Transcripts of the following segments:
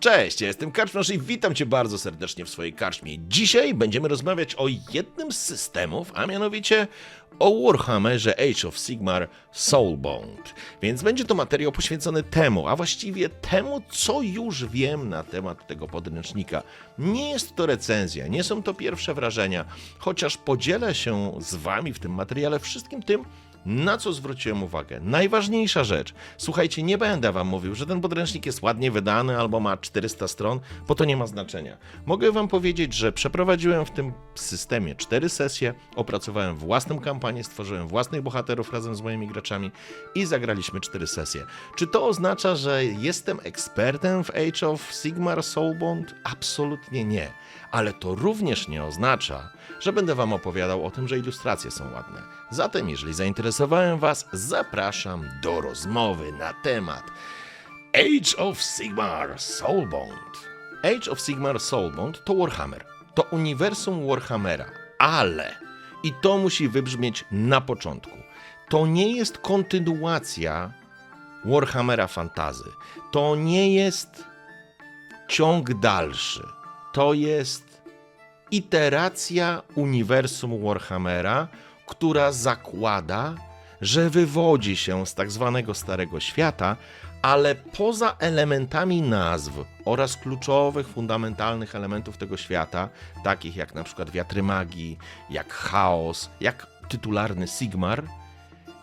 Cześć, ja jestem Karczmasz i witam Cię bardzo serdecznie w swojej karczmie. Dzisiaj będziemy rozmawiać o jednym z systemów, a mianowicie o Warhammerze Age of Sigmar Soulbound. Więc będzie to materiał poświęcony temu, a właściwie temu, co już wiem na temat tego podręcznika. Nie jest to recenzja, nie są to pierwsze wrażenia, chociaż podzielę się z Wami w tym materiale wszystkim tym, na co zwróciłem uwagę? Najważniejsza rzecz. Słuchajcie, nie będę wam mówił, że ten podręcznik jest ładnie wydany albo ma 400 stron, bo to nie ma znaczenia. Mogę wam powiedzieć, że przeprowadziłem w tym systemie 4 sesje, opracowałem własną kampanię, stworzyłem własnych bohaterów razem z moimi graczami i zagraliśmy 4 sesje. Czy to oznacza, że jestem ekspertem w Age of Sigmar Soulbound? Absolutnie nie. Ale to również nie oznacza, że będę Wam opowiadał o tym, że ilustracje są ładne. Zatem, jeżeli zainteresowałem Was, zapraszam do rozmowy na temat Age of Sigmar Soulbound. Age of Sigmar Soulbound to Warhammer. To uniwersum Warhammera, ale i to musi wybrzmieć na początku. To nie jest kontynuacja Warhammera Fantazy. To nie jest ciąg dalszy. To jest iteracja uniwersum Warhammera, która zakłada, że wywodzi się z tak zwanego Starego Świata, ale poza elementami nazw oraz kluczowych, fundamentalnych elementów tego świata, takich jak na przykład wiatry magii, jak chaos, jak tytularny Sigmar,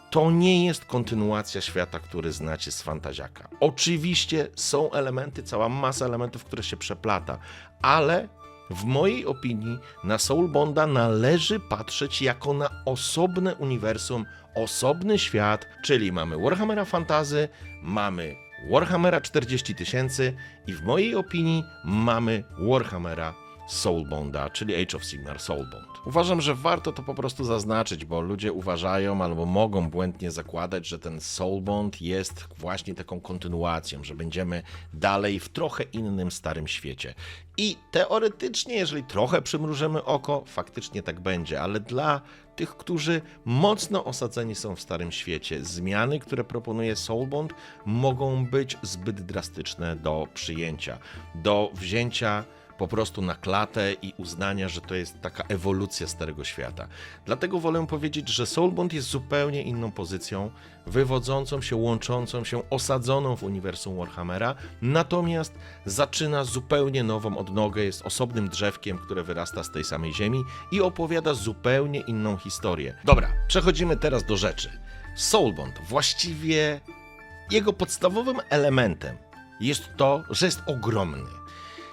to nie jest kontynuacja świata, który znacie z fantaziaka. Oczywiście są elementy, cała masa elementów, które się przeplata, ale w mojej opinii na Soulbonda należy patrzeć jako na osobne uniwersum, osobny świat, czyli mamy Warhammera Fantazy, mamy Warhammera 40 tysięcy i w mojej opinii mamy Warhammera Soulbonda, czyli Age of Sigmar Soulbond. Uważam, że warto to po prostu zaznaczyć, bo ludzie uważają albo mogą błędnie zakładać, że ten Soulbond jest właśnie taką kontynuacją, że będziemy dalej w trochę innym starym świecie. I teoretycznie, jeżeli trochę przymrużymy oko, faktycznie tak będzie, ale dla tych, którzy mocno osadzeni są w starym świecie, zmiany, które proponuje Soulbond, mogą być zbyt drastyczne do przyjęcia, do wzięcia po prostu na klatę i uznania, że to jest taka ewolucja Starego Świata. Dlatego wolę powiedzieć, że Soulbond jest zupełnie inną pozycją, wywodzącą się, łączącą się, osadzoną w uniwersum Warhammera, natomiast zaczyna zupełnie nową odnogę, jest osobnym drzewkiem, które wyrasta z tej samej ziemi i opowiada zupełnie inną historię. Dobra, przechodzimy teraz do rzeczy. Soulbond właściwie jego podstawowym elementem jest to, że jest ogromny.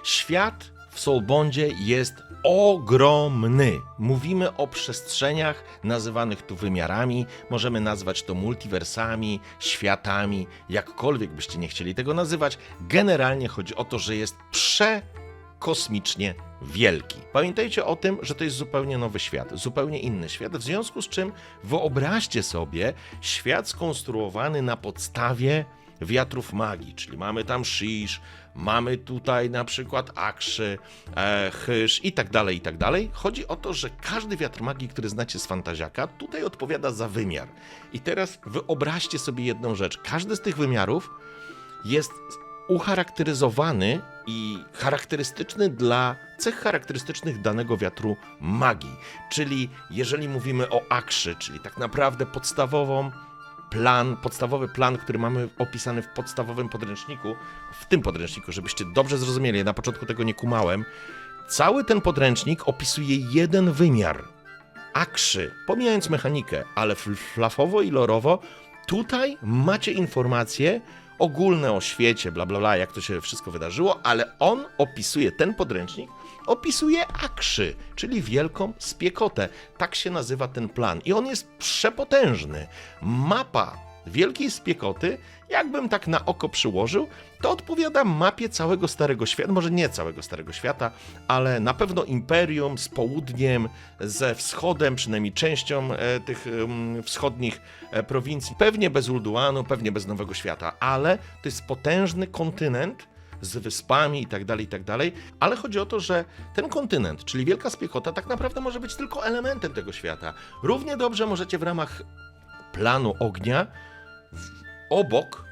Świat w Soulbondzie jest ogromny. Mówimy o przestrzeniach nazywanych tu wymiarami, możemy nazwać to multiversami, światami, jakkolwiek byście nie chcieli tego nazywać. Generalnie chodzi o to, że jest przekosmicznie wielki. Pamiętajcie o tym, że to jest zupełnie nowy świat, zupełnie inny świat, w związku z czym wyobraźcie sobie świat skonstruowany na podstawie wiatrów magii, czyli mamy tam Shish, mamy tutaj na przykład Akszy, e, Hysz i tak dalej, i tak dalej. Chodzi o to, że każdy wiatr magii, który znacie z fantaziaka, tutaj odpowiada za wymiar. I teraz wyobraźcie sobie jedną rzecz. Każdy z tych wymiarów jest ucharakteryzowany i charakterystyczny dla cech charakterystycznych danego wiatru magii. Czyli jeżeli mówimy o akszy, czyli tak naprawdę podstawową plan, podstawowy plan, który mamy opisany w podstawowym podręczniku, w tym podręczniku, żebyście dobrze zrozumieli, na początku tego nie kumałem, cały ten podręcznik opisuje jeden wymiar. Akszy, pomijając mechanikę, ale flafowo i lorowo, tutaj macie informacje ogólne o świecie, bla bla bla, jak to się wszystko wydarzyło, ale on opisuje ten podręcznik, opisuje akszy, czyli wielką spiekotę. Tak się nazywa ten plan. I on jest przepotężny. Mapa wielkiej spiekoty, jakbym tak na oko przyłożył, to odpowiada mapie całego Starego Świata, może nie całego Starego Świata, ale na pewno Imperium z południem, ze wschodem, przynajmniej częścią e, tych wschodnich e, prowincji, pewnie bez Ulduanu, pewnie bez Nowego Świata, ale to jest potężny kontynent, z wyspami i tak dalej, i tak ale chodzi o to, że ten kontynent, czyli Wielka Spiekota, tak naprawdę może być tylko elementem tego świata. Równie dobrze możecie w ramach planu ognia obok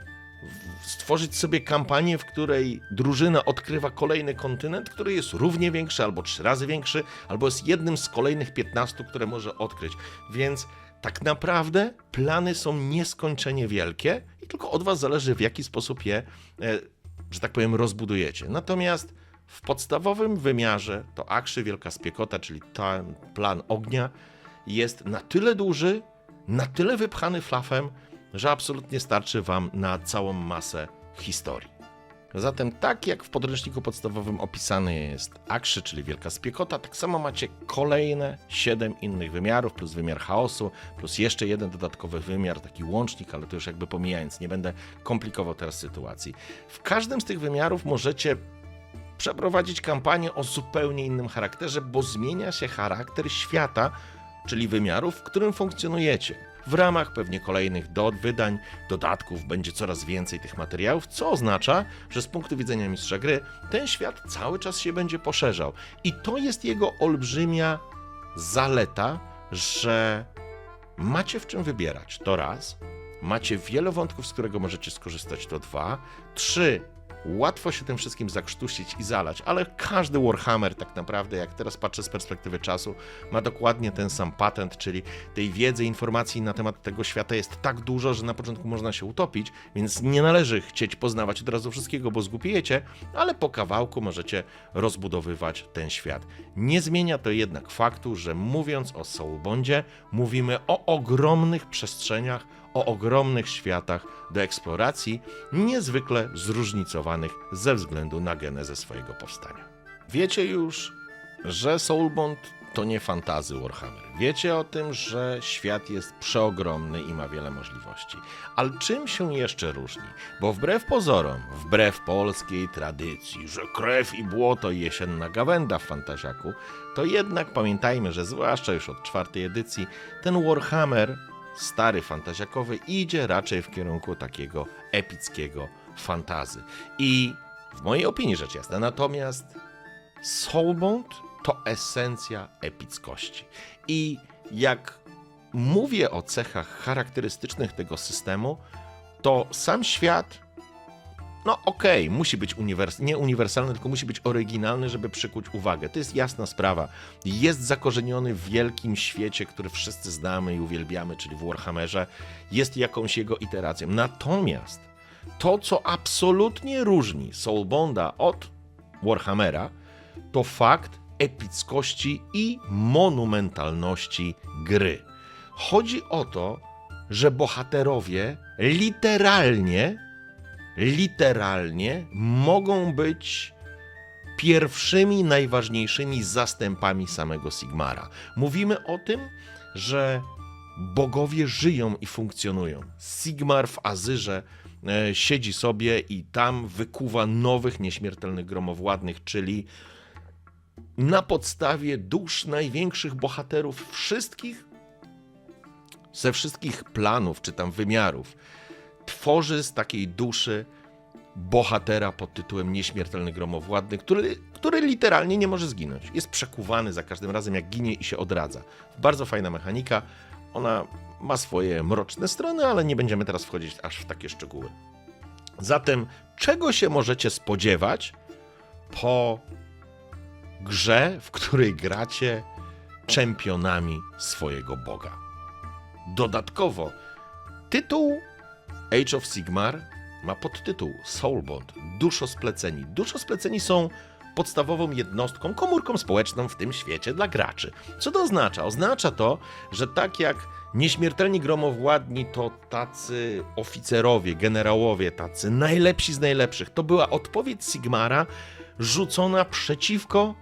stworzyć sobie kampanię, w której drużyna odkrywa kolejny kontynent, który jest równie większy, albo trzy razy większy, albo jest jednym z kolejnych 15, które może odkryć. Więc tak naprawdę plany są nieskończenie wielkie i tylko od Was zależy, w jaki sposób je, e, że tak powiem, rozbudujecie. Natomiast w podstawowym wymiarze to Akrzy Wielka Spiekota, czyli ten plan ognia, jest na tyle duży, na tyle wypchany flafem, że absolutnie starczy Wam na całą masę historii. Zatem tak jak w podręczniku podstawowym opisany jest Akrzy, czyli Wielka Spiekota, tak samo macie kolejne 7 innych wymiarów, plus wymiar chaosu, plus jeszcze jeden dodatkowy wymiar, taki łącznik, ale to już jakby pomijając, nie będę komplikował teraz sytuacji. W każdym z tych wymiarów możecie przeprowadzić kampanię o zupełnie innym charakterze, bo zmienia się charakter świata, czyli wymiaru, w którym funkcjonujecie. W ramach pewnie kolejnych do wydań, dodatków będzie coraz więcej tych materiałów, co oznacza, że z punktu widzenia mistrza gry ten świat cały czas się będzie poszerzał. I to jest jego olbrzymia zaleta, że macie w czym wybierać. To raz. Macie wiele wątków, z którego możecie skorzystać. To dwa. Trzy. Łatwo się tym wszystkim zakrztusić i zalać, ale każdy Warhammer, tak naprawdę, jak teraz patrzę z perspektywy czasu, ma dokładnie ten sam patent, czyli tej wiedzy, informacji na temat tego świata jest tak dużo, że na początku można się utopić, więc nie należy chcieć poznawać od razu wszystkiego, bo zgłupiejecie, ale po kawałku możecie rozbudowywać ten świat. Nie zmienia to jednak faktu, że mówiąc o Soulbondzie, mówimy o ogromnych przestrzeniach, o ogromnych światach do eksploracji, niezwykle zróżnicowanych ze względu na genezę swojego powstania. Wiecie już, że Soulbond to nie fantazy Warhammer. Wiecie o tym, że świat jest przeogromny i ma wiele możliwości. Ale czym się jeszcze różni? Bo wbrew pozorom, wbrew polskiej tradycji, że krew i błoto i jesienna gawenda w fantaziaku, to jednak pamiętajmy, że zwłaszcza już od czwartej edycji, ten Warhammer stary fantaziakowy idzie raczej w kierunku takiego epickiego fantazy. I w mojej opinii rzecz jasna, natomiast Soulbound to esencja epickości. I jak mówię o cechach charakterystycznych tego systemu, to sam świat, no okej, musi być uniwers- nie uniwersalny, tylko musi być oryginalny, żeby przykuć uwagę. To jest jasna sprawa. Jest zakorzeniony w wielkim świecie, który wszyscy znamy i uwielbiamy, czyli w Warhammerze. Jest jakąś jego iteracją. Natomiast to, co absolutnie różni Soulbonda od Warhammera, to fakt epickości i monumentalności gry. Chodzi o to, że bohaterowie literalnie, literalnie mogą być pierwszymi, najważniejszymi zastępami samego Sigmara. Mówimy o tym, że bogowie żyją i funkcjonują. Sigmar w Azyrze e, siedzi sobie i tam wykuwa nowych, nieśmiertelnych gromowładnych, czyli na podstawie dusz największych bohaterów wszystkich, ze wszystkich planów czy tam wymiarów, tworzy z takiej duszy bohatera pod tytułem Nieśmiertelny Gromowładny, który, który literalnie nie może zginąć. Jest przekuwany za każdym razem, jak ginie i się odradza. Bardzo fajna mechanika. Ona ma swoje mroczne strony, ale nie będziemy teraz wchodzić aż w takie szczegóły. Zatem, czego się możecie spodziewać po grze, w której gracie czempionami swojego Boga? Dodatkowo, tytuł Age of Sigmar ma podtytuł Soulbond Duszospleceni. Duszospleceni są podstawową jednostką, komórką społeczną w tym świecie dla graczy. Co to oznacza? Oznacza to, że tak jak nieśmiertelni gromowładni to tacy oficerowie, generałowie, tacy najlepsi z najlepszych, to była odpowiedź Sigmara rzucona przeciwko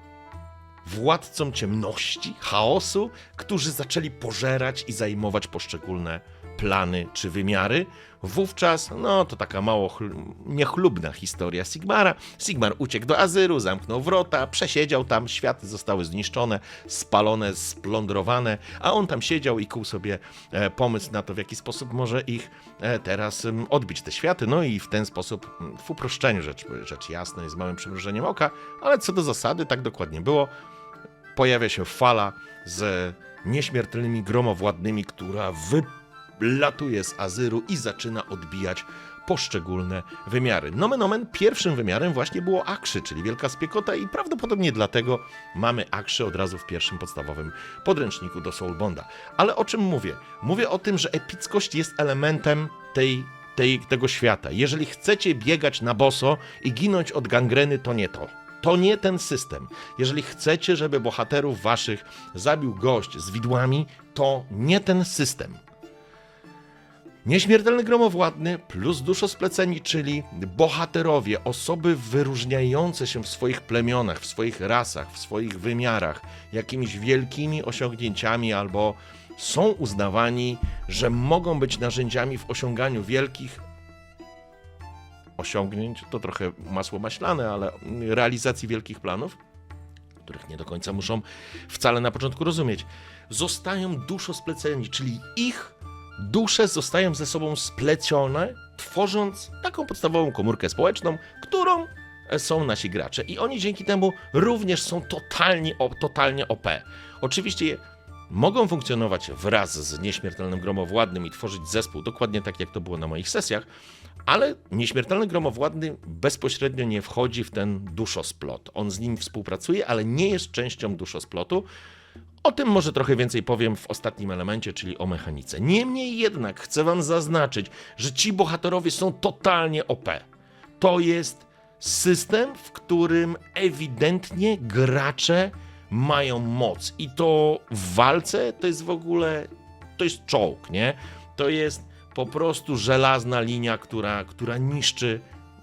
władcom ciemności, chaosu, którzy zaczęli pożerać i zajmować poszczególne plany czy wymiary. Wówczas, no to taka mało chl- niechlubna historia Sigmara. Sigmar uciekł do Azyru, zamknął wrota, przesiedział tam, światy zostały zniszczone, spalone, splądrowane, a on tam siedział i kuł sobie e, pomysł na to, w jaki sposób może ich e, teraz odbić te światy. No i w ten sposób, w uproszczeniu rzecz, rzecz jasna, z małym przymrużeniem oka, ale co do zasady, tak dokładnie było pojawia się fala z nieśmiertelnymi gromowładnymi, która wy, latuje z Azyru i zaczyna odbijać poszczególne wymiary. Nomen omen pierwszym wymiarem właśnie było Akszy, czyli Wielka Spiekota i prawdopodobnie dlatego mamy Akszy od razu w pierwszym podstawowym podręczniku do Soulbonda. Ale o czym mówię? Mówię o tym, że epickość jest elementem tej, tej, tego świata. Jeżeli chcecie biegać na boso i ginąć od gangreny, to nie to. To nie ten system. Jeżeli chcecie, żeby bohaterów waszych zabił gość z widłami, to nie ten system. Nieśmiertelny gromowładny plus duszospleceni, czyli bohaterowie, osoby wyróżniające się w swoich plemionach, w swoich rasach, w swoich wymiarach, jakimiś wielkimi osiągnięciami albo są uznawani, że mogą być narzędziami w osiąganiu wielkich osiągnięć, to trochę masło maślane, ale realizacji wielkich planów, których nie do końca muszą wcale na początku rozumieć, zostają duszospleceni, czyli ich dusze zostają ze sobą splecione, tworząc taką podstawową komórkę społeczną, którą e, są nasi gracze. I oni dzięki temu również są totalnie, totalnie OP. Oczywiście mogą funkcjonować wraz z nieśmiertelnym gromowładnym i tworzyć zespół, dokładnie tak jak to było na moich sesjach, ale nieśmiertelny gromowładny bezpośrednio nie wchodzi w ten duszosplot. On z nim współpracuje, ale nie jest częścią duszosplotu. O tym może trochę więcej powiem w ostatnim elemencie, czyli o mechanice. Niemniej jednak chcę wam zaznaczyć, że ci bohaterowie są totalnie OP. To jest system, w którym ewidentnie gracze mają moc. I to w walce to jest w ogóle, to jest czołg, nie? To jest po prostu żelazna linia, która, która niszczy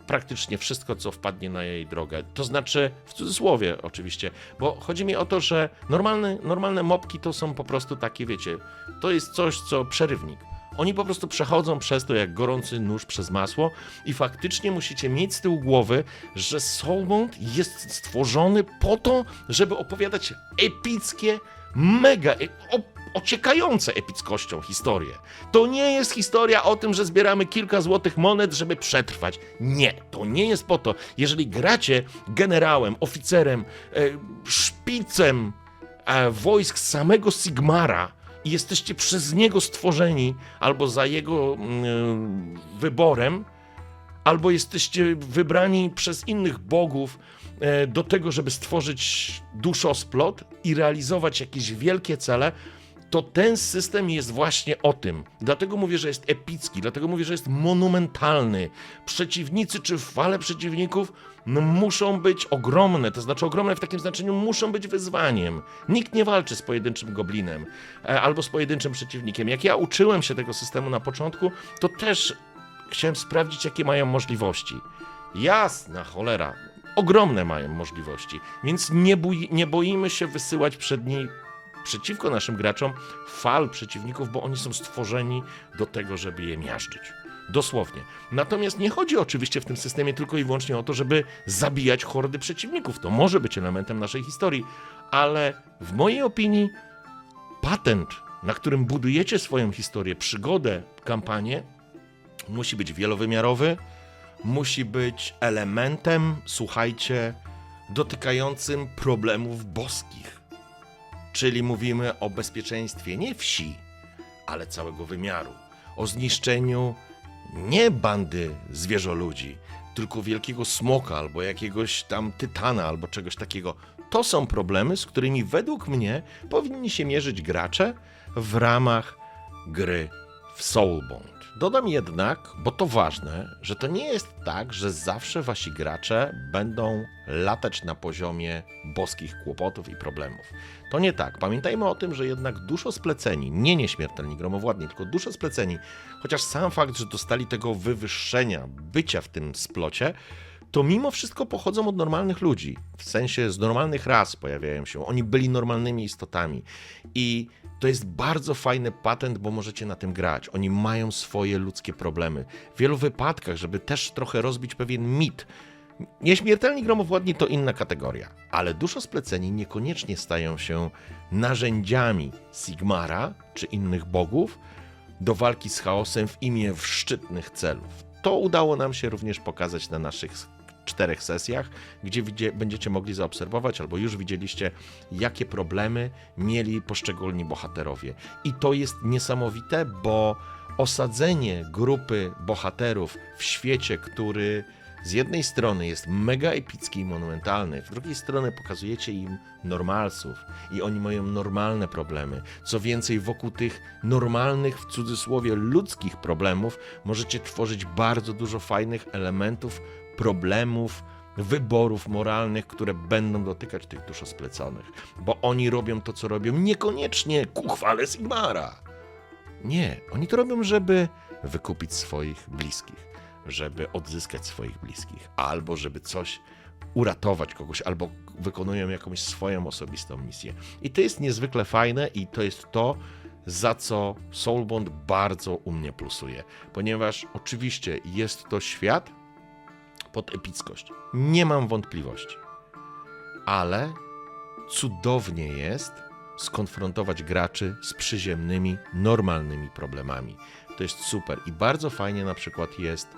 praktycznie wszystko, co wpadnie na jej drogę. To znaczy, w cudzysłowie oczywiście, bo chodzi mi o to, że normalne, normalne mopki to są po prostu takie, wiecie, to jest coś, co przerywnik. Oni po prostu przechodzą przez to jak gorący nóż przez masło i faktycznie musicie mieć z tyłu głowy, że Soulmount jest stworzony po to, żeby opowiadać epickie, mega, e- ociekające epickością historie. To nie jest historia o tym, że zbieramy kilka złotych monet, żeby przetrwać. Nie, to nie jest po to. Jeżeli gracie generałem, oficerem, e, szpicem e, wojsk samego Sigmara i jesteście przez niego stworzeni, albo za jego mm, wyborem, albo jesteście wybrani przez innych bogów e, do tego, żeby stworzyć duszosplot i realizować jakieś wielkie cele, to ten system jest właśnie o tym. Dlatego mówię, że jest epicki, dlatego mówię, że jest monumentalny. Przeciwnicy czy fale przeciwników muszą być ogromne, to znaczy ogromne w takim znaczeniu muszą być wyzwaniem. Nikt nie walczy z pojedynczym goblinem e, albo z pojedynczym przeciwnikiem. Jak ja uczyłem się tego systemu na początku, to też chciałem sprawdzić, jakie mają możliwości. Jasna cholera, ogromne mają możliwości, więc nie, bój, nie boimy się wysyłać przed niej przeciwko naszym graczom fal przeciwników, bo oni są stworzeni do tego, żeby je miażdżyć. Dosłownie. Natomiast nie chodzi oczywiście w tym systemie tylko i wyłącznie o to, żeby zabijać hordy przeciwników. To może być elementem naszej historii, ale w mojej opinii patent, na którym budujecie swoją historię, przygodę, kampanię, musi być wielowymiarowy, musi być elementem, słuchajcie, dotykającym problemów boskich. Czyli mówimy o bezpieczeństwie nie wsi, ale całego wymiaru. O zniszczeniu nie bandy zwierzoludzi, tylko wielkiego smoka albo jakiegoś tam tytana albo czegoś takiego. To są problemy, z którymi według mnie powinni się mierzyć gracze w ramach gry w Soulbound. Dodam jednak, bo to ważne, że to nie jest tak, że zawsze wasi gracze będą latać na poziomie boskich kłopotów i problemów. To nie tak. Pamiętajmy o tym, że jednak duszo spleceni, nie nieśmiertelni gromowładni, tylko duszo spleceni, chociaż sam fakt, że dostali tego wywyższenia, bycia w tym splocie, to mimo wszystko pochodzą od normalnych ludzi. W sensie z normalnych ras pojawiają się. Oni byli normalnymi istotami. I to jest bardzo fajny patent, bo możecie na tym grać. Oni mają swoje ludzkie problemy. W wielu wypadkach, żeby też trochę rozbić pewien mit, Nieśmiertelni gromowładni to inna kategoria, ale duszospleceni niekoniecznie stają się narzędziami Sigmara czy innych bogów do walki z chaosem w imię szczytnych celów. To udało nam się również pokazać na naszych czterech sesjach, gdzie widzie, będziecie mogli zaobserwować, albo już widzieliście, jakie problemy mieli poszczególni bohaterowie. I to jest niesamowite, bo osadzenie grupy bohaterów w świecie, który z jednej strony jest mega epicki i monumentalny, z drugiej strony pokazujecie im normalsów i oni mają normalne problemy. Co więcej, wokół tych normalnych, w cudzysłowie ludzkich problemów możecie tworzyć bardzo dużo fajnych elementów, problemów, wyborów moralnych, które będą dotykać tych duszospleconych, bo oni robią to, co robią, niekoniecznie ku chwale Sigmara. Nie, oni to robią, żeby wykupić swoich bliskich, żeby odzyskać swoich bliskich, albo żeby coś uratować kogoś, albo wykonują jakąś swoją osobistą misję. I to jest niezwykle fajne i to jest to, za co Soulbond bardzo u mnie plusuje, ponieważ oczywiście jest to świat pod epickość. Nie mam wątpliwości. Ale cudownie jest skonfrontować graczy z przyziemnymi, normalnymi problemami. To jest super i bardzo fajnie na przykład jest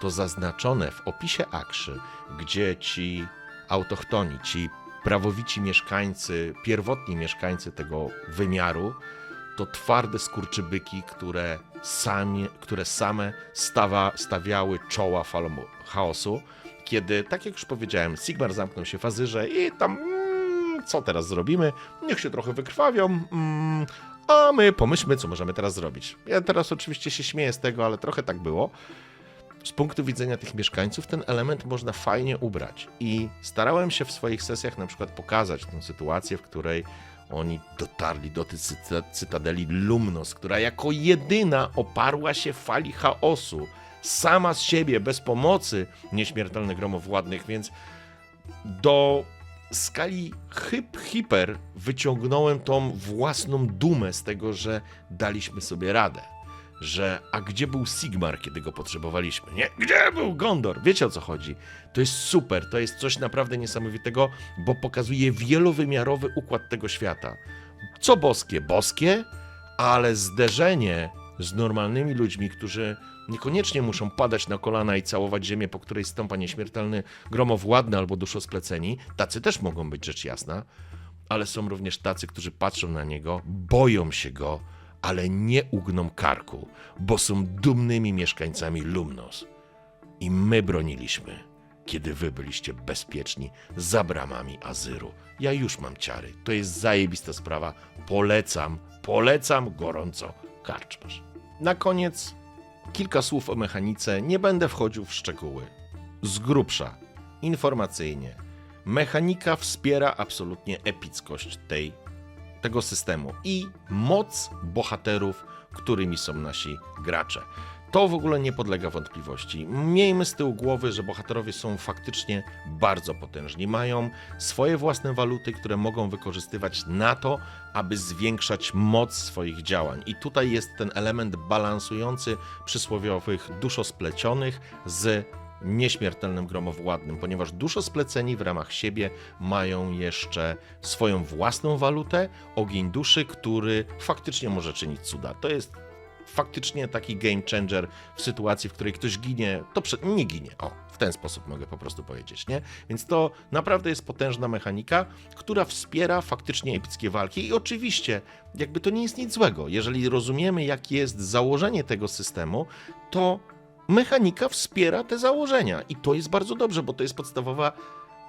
to zaznaczone w opisie akrzy, gdzie ci autochtoni, ci prawowici mieszkańcy, pierwotni mieszkańcy tego wymiaru, to twarde skurczybyki, które, sami, które same stawa, stawiały czoła falom chaosu, kiedy, tak jak już powiedziałem, Sigmar zamknął się w Azyrze i tam, mm, co teraz zrobimy? Niech się trochę wykrwawią, mm, a my pomyślmy, co możemy teraz zrobić. Ja teraz oczywiście się śmieję z tego, ale trochę tak było. Z punktu widzenia tych mieszkańców ten element można fajnie ubrać i starałem się w swoich sesjach na przykład pokazać tę sytuację, w której oni dotarli do tej cyta- cytadeli Lumnos, która jako jedyna oparła się fali chaosu, sama z siebie, bez pomocy nieśmiertelnych gromowładnych, więc do skali hyp hiper wyciągnąłem tą własną dumę z tego, że daliśmy sobie radę. Że a gdzie był Sigmar, kiedy go potrzebowaliśmy? Nie, gdzie był Gondor? Wiecie o co chodzi? To jest super, to jest coś naprawdę niesamowitego, bo pokazuje wielowymiarowy układ tego świata. Co boskie, boskie, ale zderzenie z normalnymi ludźmi, którzy niekoniecznie muszą padać na kolana i całować ziemię, po której stąpa nieśmiertelny gromowładny albo duszospleceni, tacy też mogą być rzecz jasna, ale są również tacy, którzy patrzą na niego, boją się go, ale nie ugną karku, bo są dumnymi mieszkańcami Lumnos. I my broniliśmy, kiedy wy byliście bezpieczni za bramami Azyru. Ja już mam ciary. To jest zajebista sprawa. Polecam, polecam gorąco karczmasz. Na koniec kilka słów o mechanice. Nie będę wchodził w szczegóły. Z grubsza, informacyjnie. Mechanika wspiera absolutnie epickość tej, tego systemu i moc bohaterów, którymi są nasi gracze. To w ogóle nie podlega wątpliwości. Miejmy z tyłu głowy, że bohaterowie są faktycznie bardzo potężni. Mają swoje własne waluty, które mogą wykorzystywać na to, aby zwiększać moc swoich działań. I tutaj jest ten element balansujący przysłowiowych duszosplecionych z nieśmiertelnym gromowładnym, ponieważ duszospleceni w ramach siebie mają jeszcze swoją własną walutę, ogień duszy, który faktycznie może czynić cuda. To jest faktycznie taki game changer w sytuacji, w której ktoś ginie, to prze... nie ginie. O, w ten sposób mogę po prostu powiedzieć, nie? Więc to naprawdę jest potężna mechanika, która wspiera faktycznie epickie walki i oczywiście, jakby to nie jest nic złego. Jeżeli rozumiemy, jakie jest założenie tego systemu, to mechanika wspiera te założenia i to jest bardzo dobrze, bo to jest podstawowa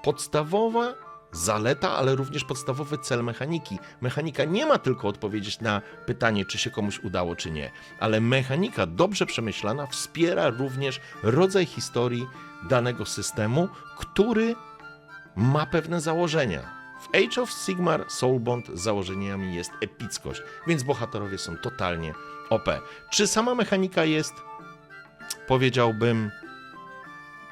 podstawowa zaleta, ale również podstawowy cel mechaniki. Mechanika nie ma tylko odpowiedzieć na pytanie, czy się komuś udało, czy nie, ale mechanika dobrze przemyślana wspiera również rodzaj historii danego systemu, który ma pewne założenia. W Age of Sigmar Soulbond założeniami jest epickość, więc bohaterowie są totalnie OP. Czy sama mechanika jest, powiedziałbym,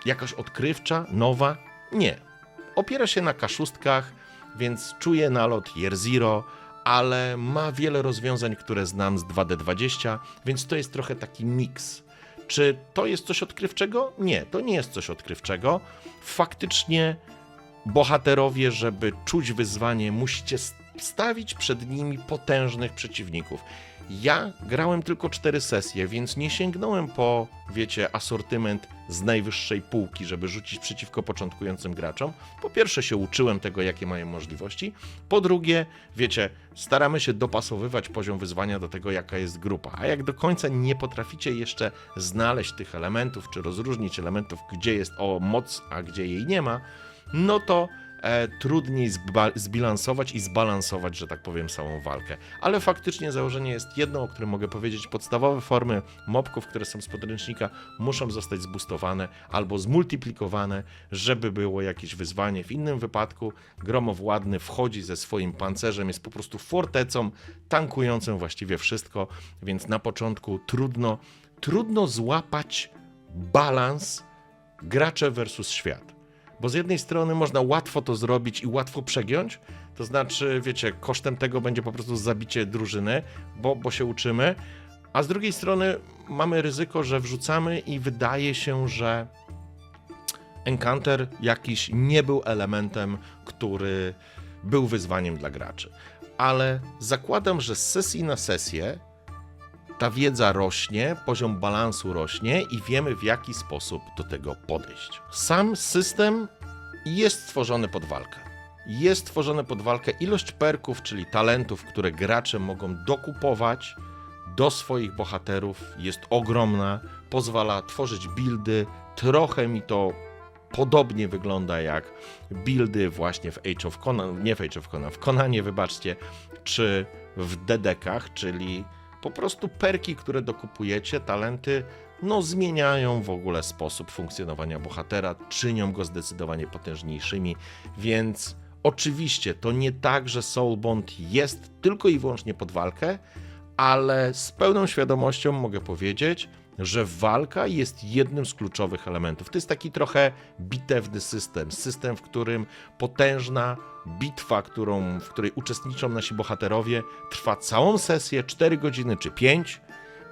jakaś odkrywcza, nowa? Nie opiera się na kaszustkach, więc czuje nalot Year Zero, ale ma wiele rozwiązań, które znam z 2D20, więc to jest trochę taki miks. Czy to jest coś odkrywczego? Nie, to nie jest coś odkrywczego. Faktycznie bohaterowie, żeby czuć wyzwanie, musicie stawić przed nimi potężnych przeciwników. Ja grałem tylko cztery sesje, więc nie sięgnąłem po, wiecie, asortyment z najwyższej półki, żeby rzucić przeciwko początkującym graczom. Po pierwsze się uczyłem tego, jakie mają możliwości. Po drugie, wiecie, staramy się dopasowywać poziom wyzwania do tego, jaka jest grupa. A jak do końca nie potraficie jeszcze znaleźć tych elementów, czy rozróżnić elementów, gdzie jest o moc, a gdzie jej nie ma, no to e, trudniej zbilansować i zbalansować, że tak powiem, całą walkę. Ale faktycznie założenie jest jedno, o którym mogę powiedzieć. Podstawowe formy mobków, które są z podręcznika, muszą zostać zbustowane albo zmultiplikowane, żeby było jakieś wyzwanie. W innym wypadku gromowładny wchodzi ze swoim pancerzem, jest po prostu fortecą tankującą właściwie wszystko, więc na początku trudno, trudno złapać balans gracze versus świat. Bo z jednej strony można łatwo to zrobić i łatwo przegiąć, to znaczy, wiecie, kosztem tego będzie po prostu zabicie drużyny, bo, bo się uczymy, a z drugiej strony mamy ryzyko, że wrzucamy i wydaje się, że Encounter jakiś nie był elementem, który był wyzwaniem dla graczy. Ale zakładam, że z sesji na sesję ta wiedza rośnie, poziom balansu rośnie i wiemy w jaki sposób do tego podejść. Sam system jest stworzony pod walkę. Jest stworzony pod walkę ilość perków, czyli talentów, które gracze mogą dokupować do swoich bohaterów jest ogromna, pozwala tworzyć buildy. Trochę mi to podobnie wygląda jak buildy właśnie w Age of Conan, nie w Age of Conan, w Conanie, wybaczcie, czy w Dedekach, czyli po prostu perki, które dokupujecie, talenty, no zmieniają w ogóle sposób funkcjonowania bohatera, czynią go zdecydowanie potężniejszymi, więc oczywiście to nie tak, że Soulbond jest tylko i wyłącznie pod walkę, ale z pełną świadomością mogę powiedzieć, że walka jest jednym z kluczowych elementów. To jest taki trochę bitewny system, system, w którym potężna bitwa, którą, w której uczestniczą nasi bohaterowie, trwa całą sesję, 4 godziny czy 5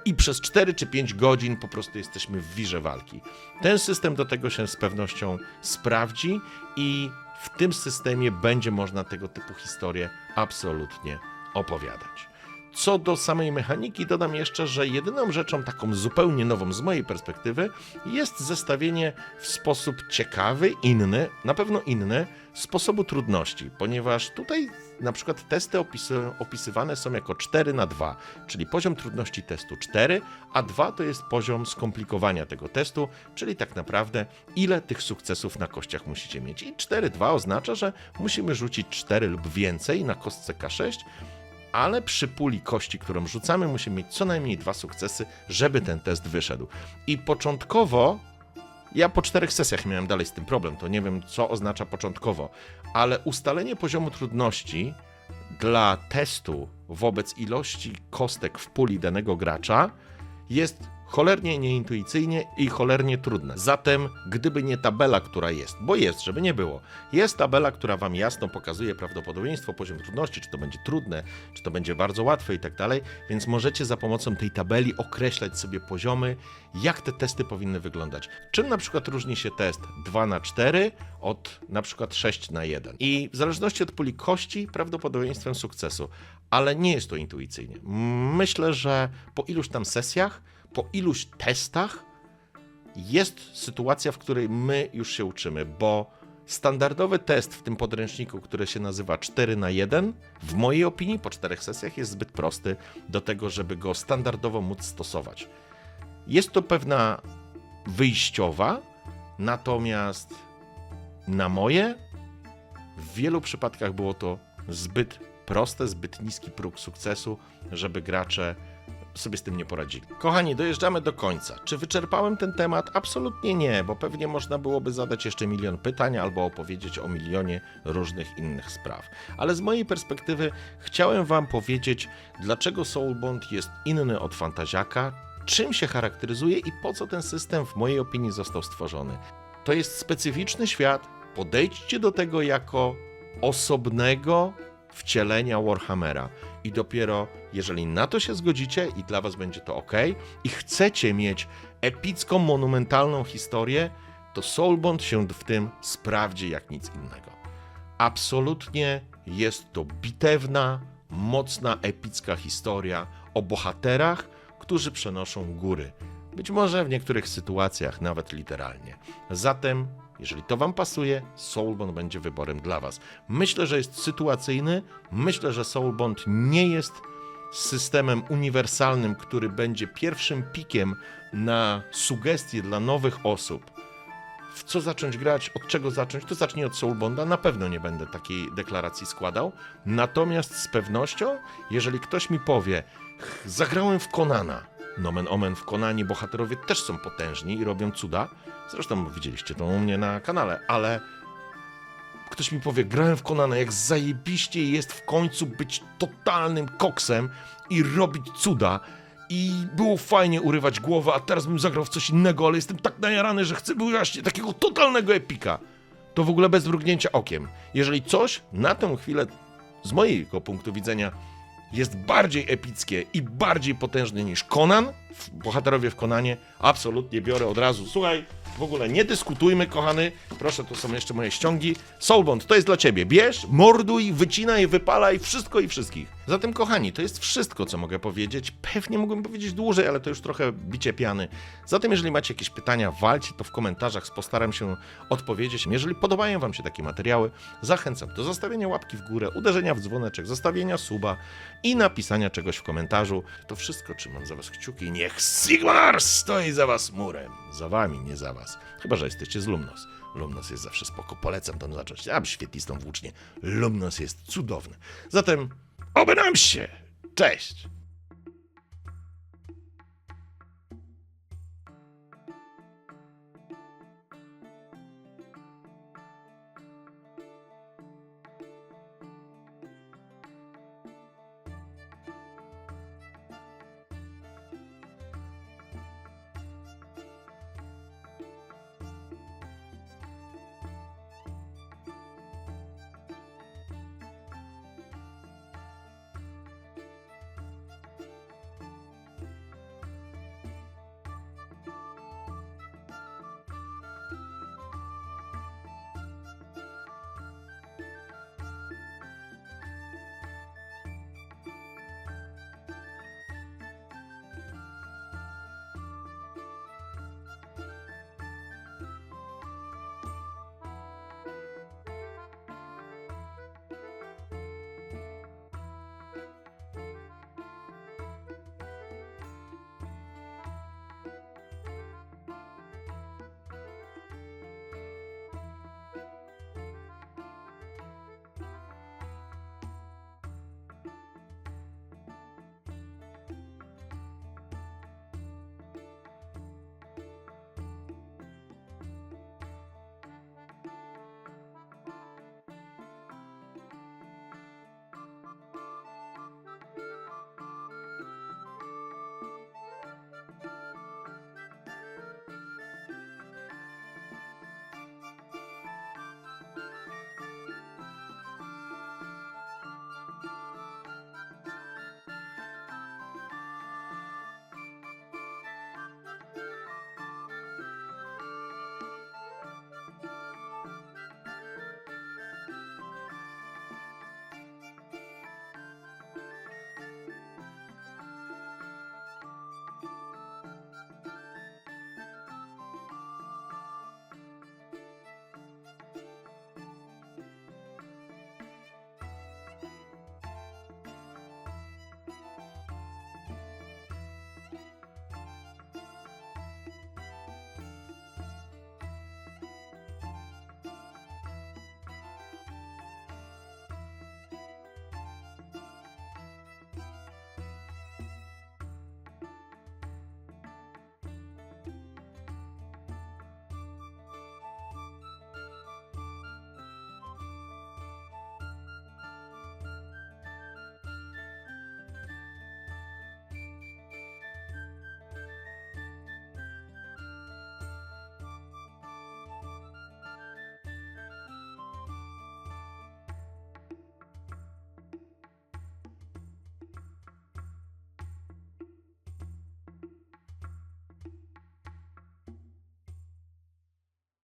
i przez 4 czy 5 godzin po prostu jesteśmy w wirze walki. Ten system do tego się z pewnością sprawdzi i w tym systemie będzie można tego typu historie absolutnie opowiadać. Co do samej mechaniki, dodam jeszcze, że jedyną rzeczą taką zupełnie nową z mojej perspektywy jest zestawienie w sposób ciekawy, inny, na pewno inny, sposobu trudności, ponieważ tutaj na przykład testy opisy, opisywane są jako 4 na 2, czyli poziom trudności testu 4, a 2 to jest poziom skomplikowania tego testu, czyli tak naprawdę ile tych sukcesów na kościach musicie mieć. I 4-2 oznacza, że musimy rzucić 4 lub więcej na kostce K6, ale przy puli kości, którą rzucamy, musimy mieć co najmniej dwa sukcesy, żeby ten test wyszedł. I początkowo, ja po czterech sesjach miałem dalej z tym problem, to nie wiem, co oznacza początkowo, ale ustalenie poziomu trudności dla testu wobec ilości kostek w puli danego gracza jest cholernie nieintuicyjnie i cholernie trudne. Zatem, gdyby nie tabela, która jest, bo jest, żeby nie było, jest tabela, która Wam jasno pokazuje prawdopodobieństwo, poziom trudności, czy to będzie trudne, czy to będzie bardzo łatwe i tak dalej, więc możecie za pomocą tej tabeli określać sobie poziomy, jak te testy powinny wyglądać. Czym na przykład różni się test 2 na 4 od na przykład 6 na 1 i w zależności od puli kości prawdopodobieństwem sukcesu, ale nie jest to intuicyjnie. Myślę, że po iluś tam sesjach po iluś testach jest sytuacja, w której my już się uczymy, bo standardowy test w tym podręczniku, który się nazywa 4 na 1, w mojej opinii po czterech sesjach jest zbyt prosty do tego, żeby go standardowo móc stosować. Jest to pewna wyjściowa, natomiast na moje w wielu przypadkach było to zbyt proste, zbyt niski próg sukcesu, żeby gracze sobie z tym nie poradzili. Kochani, dojeżdżamy do końca. Czy wyczerpałem ten temat? Absolutnie nie, bo pewnie można byłoby zadać jeszcze milion pytań albo opowiedzieć o milionie różnych innych spraw. Ale z mojej perspektywy chciałem Wam powiedzieć, dlaczego Soulbond jest inny od Fantaziaka, czym się charakteryzuje i po co ten system w mojej opinii został stworzony. To jest specyficzny świat, podejdźcie do tego jako osobnego wcielenia Warhammera. I dopiero jeżeli na to się zgodzicie i dla Was będzie to ok, i chcecie mieć epicką, monumentalną historię, to Soulbond się w tym sprawdzi jak nic innego. Absolutnie jest to bitewna, mocna, epicka historia o bohaterach, którzy przenoszą góry. Być może w niektórych sytuacjach nawet literalnie. Zatem, jeżeli to Wam pasuje, Soulbond będzie wyborem dla Was. Myślę, że jest sytuacyjny. Myślę, że Soulbond nie jest systemem uniwersalnym, który będzie pierwszym pikiem na sugestie dla nowych osób. W co zacząć grać, od czego zacząć, to zacznij od Soulbonda. Na pewno nie będę takiej deklaracji składał. Natomiast z pewnością, jeżeli ktoś mi powie, "Ch, zagrałem w Konana, nomen omen w Konanie bohaterowie też są potężni i robią cuda. Zresztą widzieliście to u mnie na kanale, ale ktoś mi powie, grałem w Konana, jak zajebiście jest w końcu być totalnym koksem i robić cuda. I było fajnie urywać głowę, a teraz bym zagrał w coś innego, ale jestem tak najarany, że chcę właśnie takiego totalnego epika. To w ogóle bez mrugnięcia okiem. Jeżeli coś na tę chwilę, z mojego punktu widzenia, jest bardziej epickie i bardziej potężne niż Conan, bohaterowie w Konanie, absolutnie biorę od razu. Słuchaj, w ogóle nie dyskutujmy, kochany. Proszę, to są jeszcze moje ściągi. Soulbond, to jest dla ciebie. Bierz, morduj, wycinaj, wypalaj, wszystko i wszystkich. Zatem, kochani, to jest wszystko, co mogę powiedzieć. Pewnie mógłbym powiedzieć dłużej, ale to już trochę bicie piany. Zatem, jeżeli macie jakieś pytania, walcie to w komentarzach, postaram się odpowiedzieć. Jeżeli podobają Wam się takie materiały, zachęcam do zostawienia łapki w górę, uderzenia w dzwoneczek, zostawienia suba i napisania czegoś w komentarzu. To wszystko trzymam za Was kciuki. Niech Sigmar stoi za Was murem. Za Wami, nie za Was. Chyba, że jesteście z Lumnos. Lumnos jest zawsze spoko. Polecam tam zacząć. A świetlistą włócznie. Lumnos jest cudowny. Zatem oby nam się. Cześć!